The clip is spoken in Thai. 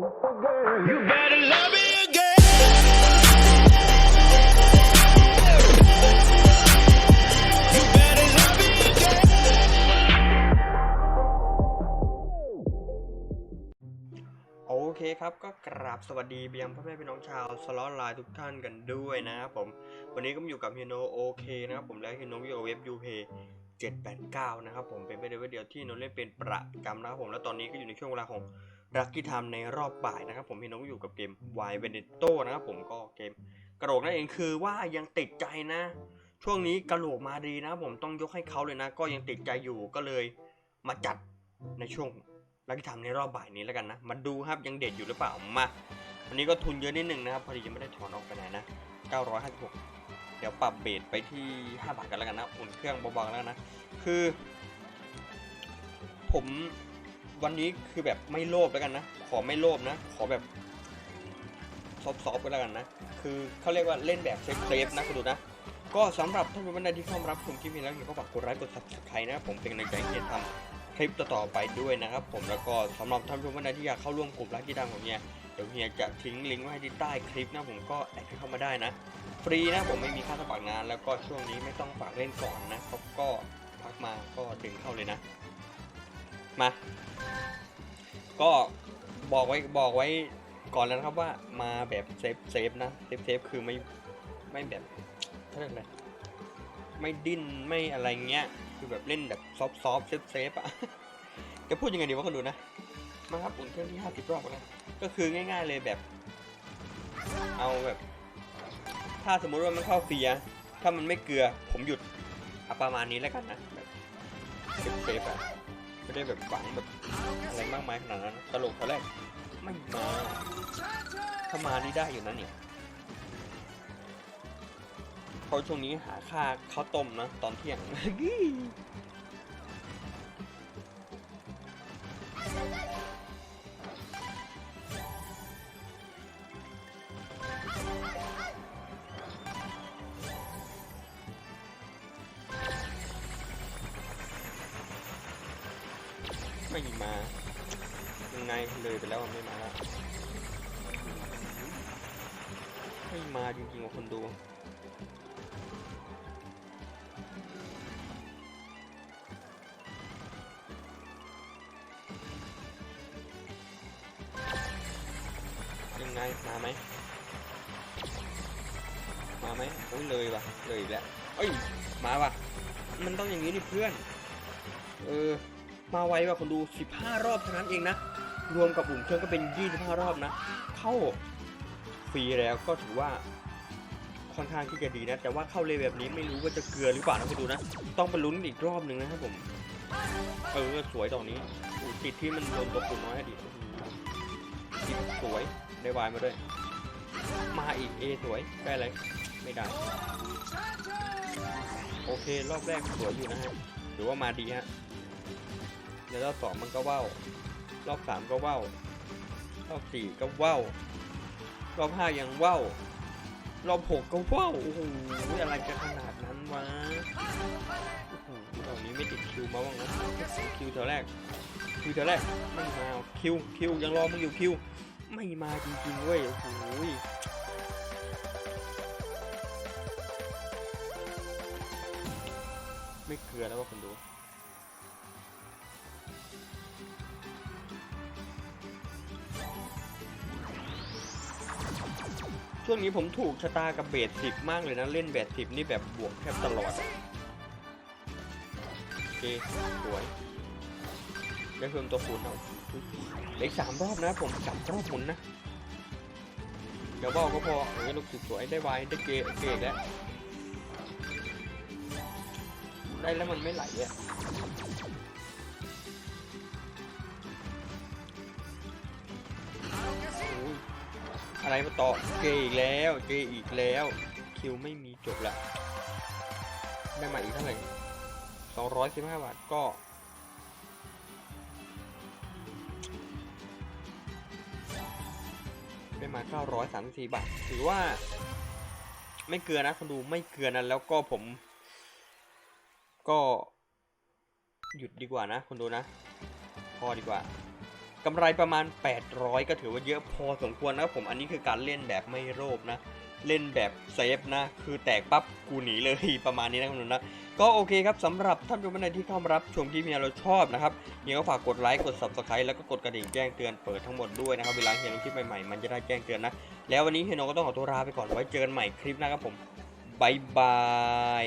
โอเคครับก็กราบสวัสดีเบียงพ่อแม่พี่น้องชาวสล็อตไลน์ทุกท่านกันด้วยนะครับผมวันนี้ก็อยู่กับเฮีโนโอเคนะครับผมและเฮียโนอยู่กับเว็บยูเพ789 นะครับผมเป็นไปได้วเดียวที่โนเล่นเป็นประจำนะครับผม แล้วตอนนี้ก็อยู่ในช่วงเวลาของ รักกี้ไทม์ในรอบบ่ายนะครับ ผมเฮียโนองอยู่กับเกม Y v e n e t t o นะครับผมก็เกมกระโหลกนั่นเองคือว่ายังติดใจนะ ช่วงนี้กระโหลกมาดีนะผมต้องยกให้เขาเลยนะ ก็ยังติดใจอยู่ก็เลยมาจัดในช่วงรักที่ทำในรอบบ่ายนี้แล้วกันนะ มาดูครับยังเด็ดอยู่หรือเปล่ามาวันนี้ก็ทุนเยอะนิดหนึ่งนะครับพอดียังไม่ได้ถอนออกไปไหนนะ956 เดี๋ยวปรับเบสไปที่ 5 บาทกันแล้วกันนะอุ่นเครื่องเบาๆแล้วนะ คือ ผม วันนี้คือแบบไม่โลภแล้วกันนะ ขอไม่โลภนะ ขอแบบซอฟๆไปแล้วกันนะ คือเขาเรียกว่าเล่นแบบเซฟๆนะคุณดูนะ ก็สำหรับท่านผู้ชมท่านใดที่เข้ามารับชมคลิปนี้แล้วก็ฝากกดไลค์กด subscribe นะผมเป็นกำลังใจให้เฮียทำคลิปต่อๆไปด้วยนะครับ ผมแล้วก็สำหรับท่านผู้ชมท่านใดที่อยากเข้าร่วมกลุ่มรักกีฬาของเฮียเดี๋ยวเฮียจะทิ้งลิงก์ไว้ให้ที่ใต้คลิปนะผมก็แอดเข้ามาได้นะ ฟรีนะผมไม่มีค่าสมัครงาน แล้วก็ช่วงนี้ไม่ต้องฝากเล่นก่อนนะครับก็พักมาก็ดึงเข้าเลยนะ มา ก็บอกไว้บอกไว้ก่อนแล้วนะครับว่ามาแบบเซฟเซฟนะเซฟเซฟคือไม่ไม่แบบเขาเรียกอะไรไม่ดิ้นไม่อะไรเงี้ย คือแบบเล่นแบบซอฟซอฟเซฟเซฟอะจะพูดยังไงดีวะคนดูนะ มาครับอุ่นเครื่องที่50รอบแล้วก็คือง่าย ๆเลยแบบ เอาแบบ ถ้าสมมุติว่ามันเข้าฟรีอะถ้ามันไม่เกลือผมหยุดเอาประมาณนี้แล้วกันนะแบบเซฟเซฟอะ ไม่ได้แบบหวังแบบอะไรมากมายขนาดนั้นตลกตอนแรกไม่มาถ้ามานี่ได้อยู่นะเนี่ยเพราะช่วงนี้หาค่าข้าวต้มนะ ตอนเที่ยง ไม่มายังไงเลยไปแล้วไม่มาแล้วไม่มาจริงๆว่าคนดูยังไงมาไหมมาไหมโอ้ยเลยว่ะเลยแล้วเอ้ยมาว่ะมันต้องอย่างนี้นี่เพื่อน เออ มาไวว่ะคนดู 15 รอบเท่านั้นเองนะ รวมกับอุ่นเครื่องก็เป็น 25 รอบนะ เข้าฟรีแล้วก็ถือว่าค่อนข้างที่จะดีนะ แต่ว่าเข้าเลยแบบนี้ไม่รู้ว่าจะเกลือหรือเปล่านะคุณดูนะ ต้องไปลุ้นอีกรอบหนึ่งนะครับผม เออสวยตรงนี้อูติดที่มันโดนตัวปุ่นน้อยอดิอื้อหือติดสวยได้วายมาด้วย มาอีกเอสวยได้อะไรไม่ได้ โอเครอบแรกสวยอยู่นะฮะถือว่ามาดีฮะ รอบสองมันก็ว่าวรอบสามก็ว่าวรอบสี่ก็ว่าวรอบห้ายังว่าวรอบหกก็ว่าวโอ้โหอะไรจะขนาดนั้นวะโอ้โหตอนนี้ไม่ติดคิวมาบ้างนะคิวแถวแรกคิวแถวแรกไม่มาคิวคิวยังรอมึงอยู่คิว ไม่มาจริงๆเว้ยโอ้โหไม่เกลือแล้วว่าคนดู ช่วงนี้ผมถูกชะตากับเบสสิบมากเลยนะ เล่นเบสสิบนี่แบบบวกแทบตลอด โอเค สวย ได้เพิ่มตัวคูณเอาเหลืออกสามรอบนะผมจับรอบหมุนนะ เดี๋ยวบอกก็พอเออลูกสุดสวยได้ไวได้เกเกอีกแล้ว ได้แล้วมันไม่ไหลอะ อะไรมาต่อเจอีกแล้วเจอีกแล้ว คิวไม่มีจบละได้มาอีกเท่าไหร่สองร้อยสิบห้าบาทก็ได้มาเก้าร้อยสามสิบสี่บาท ถือว่า ไม่เกลือนะคนดูไม่เกลือนะแล้วก็ผม ก็ หยุดดีกว่านะคนดูนะ พอดีกว่า กำไรประมาณ 800 ก็ถือว่าเยอะพอสมควรนะครับผมอันนี้คือการเล่นแบบไม่โลภนะ เล่นแบบเซฟนะ คือแตกปั๊บกูหนีเลยประมาณนี้นะคุณผู้ชมนะ ก็โอเคครับสำหรับท่านผู้ชมท่านใดที่เข้ามารับชมคลิปนี้เราชอบนะครับยังก็ฝากกดไลค์กด subscribe แล้วก็กดกระดิ่งแจ้งเตือนเปิดทั้งหมดด้วยนะครับเวลาเห็นคลิปใหม่ๆมันจะได้แจ้งเตือนนะ แล้ววันนี้เฮยโนก็ต้องขอตัวลาไปก่อนไว้เจอกันใหม่คลิปหน้าครับผมบายบาย